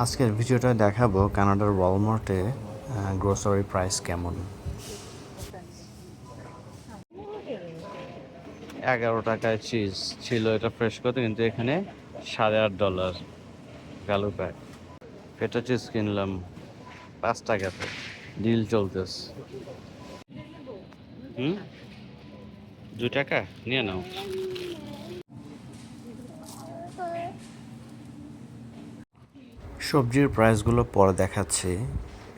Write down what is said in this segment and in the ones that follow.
আজকের ভিডিওটা দেখাবো কানাডার ওয়ালমার্টে গ্রোসারি প্রাইস কেমন। এগারো টাকায় চিজ ছিল, এটা ফ্রেশ করতে কিন্তু এখানে সাড়ে আট ডলার গালু প্যাক ফেটা চিজ কিনলাম, পাঁচ টাকাতে ডিল চলতেছে। হুম? দু টাকা? নিয়ে নাও। সবজির প্রাইসগুলো পরে দেখাচ্ছে।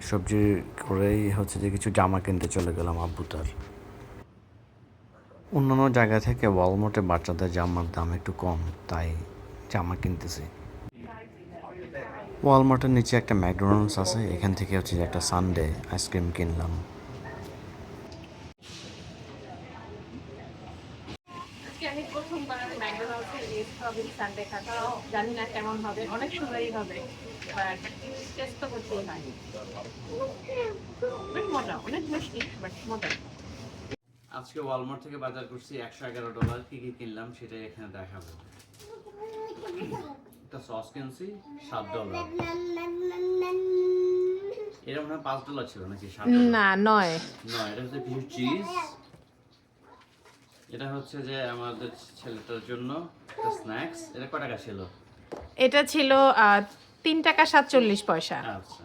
সবজি করেই হচ্ছে যে কিছু জামা কিনতে চলে গেলাম আব্বুতার অন্যান্য জায়গা থেকে ওয়ালমার্টে বাচ্চাদের জামার দাম একটু কম, তাই জামা কিনতেছি। ওয়ালমার্টের নিচে একটা ম্যাকডোনাল্ডস আছে, এখান থেকে হচ্ছে যে একটা সানডে আইসক্রিম কিনলাম আজকে আমি প্রথমবার সানডে খাচ্ছি জানি না কেমন হবে অনেক সুন্দরই হবে বাট টেস্ট তো করতেই হয়। বেশ মজা অনেক মিষ্টি বাট মজা। আজকে ওয়ালমার্ট থেকে বাজার করছি একশো এগারো ডলার কি কি কিনলাম সেটাই এখানে দেখাবো। একটা সস কিনছি সাত ডলার মনে হয় পাঁচ ডলার ছিল নাকি? না নয়। নয় এটা হচ্ছে পিস চিজ এটা হচ্ছে যে আমাদের ছেলেটার জন্য স্ন্যাক্স এটা কয় টাকা ছিল? এটা ছিল তিন টাকা সাতচল্লিশ পয়সা। আচ্ছা।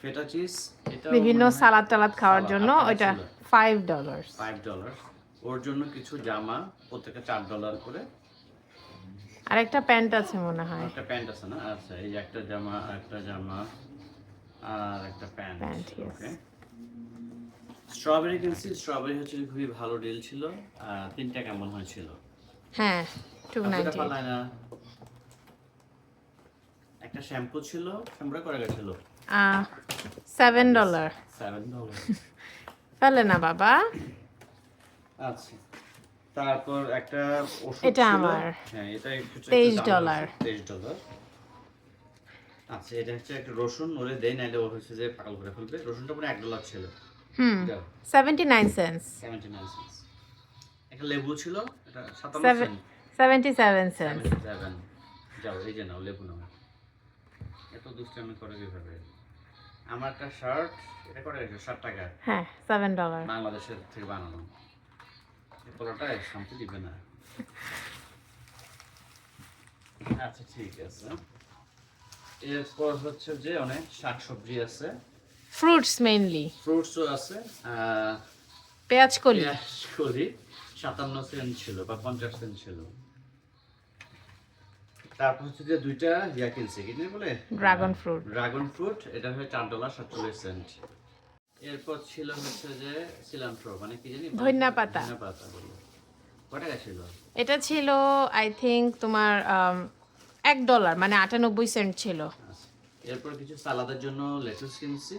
ফেটা চিজ এটা বিভিন্ন সালাদ টালাদ খাওয়ার জন্য ওইটা ফাইভ ডলার ফাইভ ডলার ওর জন্য কিছু জামা প্রত্যেকটা চার ডলার করে। আর একটা প্যান্ট আছে মনে হয়। একটা প্যান্ট আছে না? আচ্ছা এই একটা জামা একটা জামা আর একটা প্যান্ট. ওকে স্ট্রবেরি কিনছি স্ট্রবেরি হচ্ছে খুবই ভালো ডিল ছিল। আহ, তিন টাকা মনে হয়েছিল? হ্যাঁ টু নাইনটি না। একটা শ্যাম্পু ছিল শ্যাম্পুটা করে গেছিল? সেভেন ডলার সেভেন ডলার ফেলে না বাবা। আচ্ছা তারপর একটা ওষুধ এটা আমার। হ্যাঁ এটা একটু একটু 23 দাম ডলার। 23 ডলার আচ্ছা এটা হচ্ছে একটা রসুন ওরে দেয় নাইলে ও হচ্ছে যে পাগল করে ফেলবে। রসুনটা পুরো এক ডলার ছিল। হুম যাও seventy nine cents seventy nine cents একটা লেবু ছিল এটা সাতান্ন seven cent seventy seven cents seven যাও এই যে নাও লেবু নাও। এত দুষ্টামি করে কীভাবে? আমার একটা শার্ট এটা করে ষাট টাকা। হ্যাঁ সেভেন ডলার বাংলাদেশের থেকে বানানো। পোলোটা শান্তি দিবে না। আচ্ছা ঠিক আছে। এরপর হচ্ছে যে অনেক শাকসবজি আছে। ফ্রুটস মেইনলি ফ্রুটসও আছে পেঁয়াজ কলি? পেঁয়াজ করি সাতান্ন সেন্ট ছিল বা পঞ্চাশ সেন্ট ছিল। তারপর হচ্ছে যে দুইটা ইয়া কিনছে কি জানি বলে? ড্রাগন ফ্রুট ড্রাগন ফ্রুট এটা হয় চার ডলার সাতচল্লিশ সেন্ট। এরপর ছিল হচ্ছে যে সিলান্ট্রো মানে কি জানি? ধনিয়া পাতা। ধনিয়া পাতা কয় ছিল? এটা ছিল আই থিঙ্ক তোমার এক ডলার মানে আটানব্বই সেন্ট ছিল। এরপর কিছু সালাদের জন্য লেটুস কিনছি।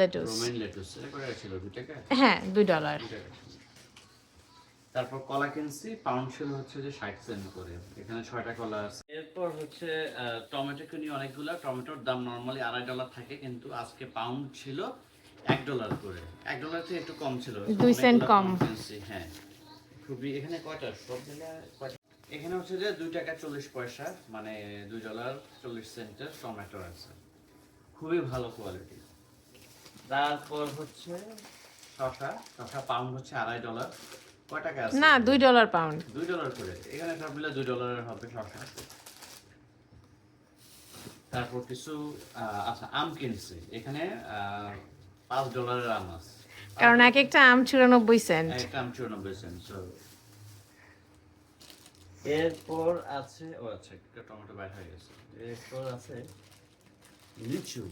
লেটুস লেটুস এটা টাকা ছিল? দুই টাকা? হ্যাঁ দুই ডলার। তারপর কলা কিনছি পাউন্ড ছিল হচ্ছে যে ষাট সেন্ট করে। এখানে কলা আছে। এরপর হচ্ছে টমেটো কিনি অনেকগুলা। টমেটোর দাম নর্মালি আড়াই ডলার থাকে কিন্তু আজকে পাউন্ড ছিল এক ডলার করে। এক ডলার থেকে একটু কম ছিল। দুই সেন্ট কম। হ্যাঁ। খুবই এখানে কয়টা? সব মিলে কয়টা? এখানে হচ্ছে যে দুই টাকা চল্লিশ পয়সা মানে দুই ডলার চল্লিশ সেন্টের টমেটো আছে। খুবই ভালো কোয়ালিটি তারপর হচ্ছে শশা শশা পাউন্ড হচ্ছে আড়াই ডলার কয় টাকা আছে? না দুই ডলার পাউন্ড দুই ডলার করে। এখানে সব মিলে দুই ডলারের হবে শশা তারপর কিছু আচ্ছা আম কিনছি। এখানে পাঁচ ডলারের আম আছে। কারণ এক একটা আম চুরানব্বই সেন্ট একটা আম চুরানব্বই সেন্ট এরপর আছে ও আচ্ছা টমেটো বাইর হয়ে গেছে। এরপর আছে লিচু।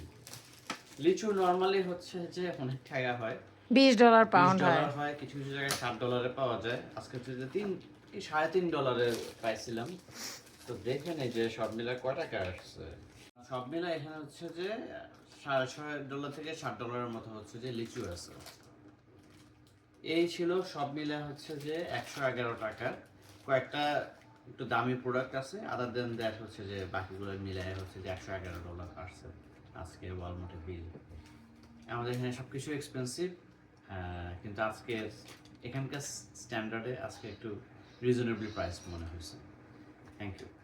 লিচু নর্মালি হচ্ছে যে অনেক টাকা হয়। বিশ ডলার পাউন্ড হয়। কিছু কিছু জায়গায় ষাট ডলারে পাওয়া যায়। আজকে হচ্ছে তিন এই সাড়ে তিন ডলারে পাইছিলাম। তো দেখেন এই যে সব মিলে কয় টাকা আসছে। সব মিলে এখানে হচ্ছে যে সাড়ে ছয় ডলার থেকে ষাট ডলারের মতো হচ্ছে যে লিচু আছে। এই ছিল সব মিলে হচ্ছে যে একশো এগারো টাকার কয়েকটা একটু দামি প্রোডাক্ট আছে আদার দেন দ্যাট হচ্ছে যে বাকিগুলো মিলায় হচ্ছে যে একশো এগারো ডলার আসছে আজকে ওয়ালমার্টের বিল আমাদের এখানে সব কিছু এক্সপেন্সিভ কিন্তু আজকে এখানকার স্ট্যান্ডার্ডে আজকে একটু রিজনেবল প্রাইস মনে হয়েছে। Thank you